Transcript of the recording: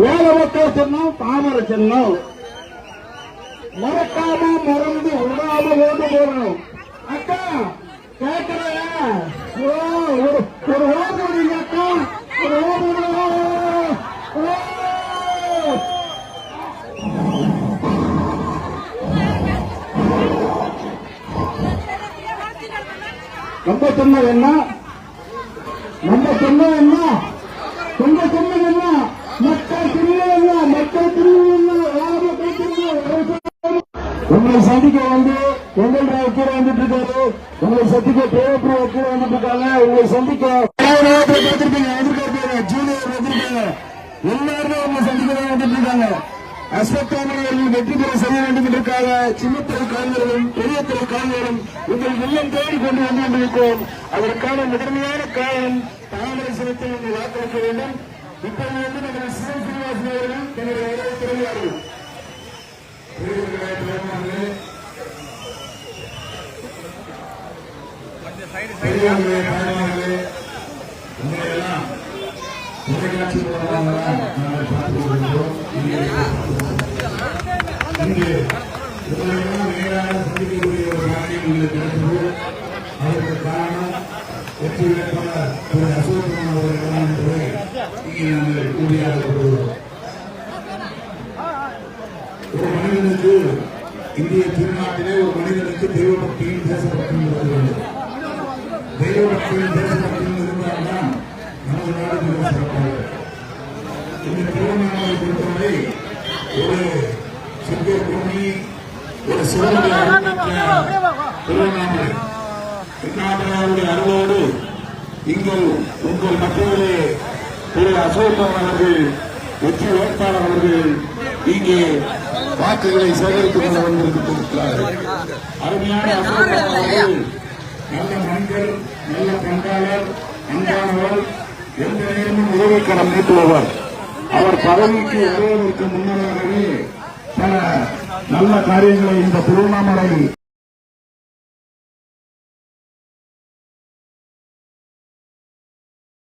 வேலை மக்கள் சொன்னோம் தாமரை சொன்னோம். மறக்காம மறந்து விடாம ஓட்டு போடணும். அக்கா கேட்கிறேன் ஒரு ஓட்டு விடுங்க அக்கா. ஒரு ஓட்டு விடுங்க. நம்ம சொன்னது என்ன? நம்ம சொன்னது என்ன? உங்களை சந்திக்க வந்து எங்கள் கீழே வந்துட்டு இருக்காரு உங்களை சந்திக்க தேவைப்படுற கீழே வந்துட்டு இருக்காங்க உங்களை சந்திக்க பார்த்திருப்பீங்க. எதிர்பார்ப்பீங்க. ஜூனியர் வந்திருக்காங்க எல்லாருமே உங்களை சந்திக்க தான் வந்துட்டு இருக்காங்க அஸ்வத்தாமர்கள் வெற்றி பெற செய்ய வேண்டும் என்று இருக்காங்க சின்ன திரை பெரிய திரை காண்கிறதும் உங்கள் இல்லம் தேடி கொண்டு வந்து கொண்டிருக்கிறோம். அதற்கான முதன்மையான காரணம் தாமரை சிவத்தை வாக்களிக்க வேண்டும். இப்போது வந்து நமது சிவன் சீனிவாசன் அவர்கள் தன்னுடைய உரையை திறந்தார்கள் பெரியவர்களே தாய்மார்களே உங்களையெல்லாம் தொலைக்காட்சி மூலமாக நாங்கள் பார்த்துக் கொள்கிறோம் இங்கே உங்களையெல்லாம் நேராக சந்திக்கக்கூடிய ஒரு காரியம் உங்களுக்கு அதற்கு காரணம் வெற்றி வேட்பாளர் திரு அசோகன் அவர்கள் இங்கே நாங்கள் ஒரு மனிதனுக்கு இந்திய திருநாட்டிலே ஒரு மனிதனுக்கு தெய்வ பக்தியும் தேசபக்தியும் இருக்க வேண்டும் தெய்வ பக்தியும் இருந்தால்தான் நமது நாடு மிக சிறப்பாக இந்த திருவண்ணாமலை பொறுத்தவரை ஒரு சிங்க பூமி ஒரு சிறந்த திருவண்ணாமலை. திருவண்ணாமலையுடைய அருளோடு இங்கு உங்கள் மத்தியிலே திரு அசோகன் அவர்கள் வெற்றி வேட்பாளர் அவர்கள் இங்கே வாக்குகளை சேகரித்துக் கொண்டு வந்திருக்கிறார்கள். அருமையான அசோகன் அவர்கள் நல்ல மனிதர் நல்ல பண்பாளர் அன்பானவர் எந்த நேரமும் உதவிக்கரம் நீட்டுபவர் அவர் பதவிக்கு வருவதற்கு முன்னதாகவே பல நல்ல காரியங்களை இந்த திருவண்ணாமலை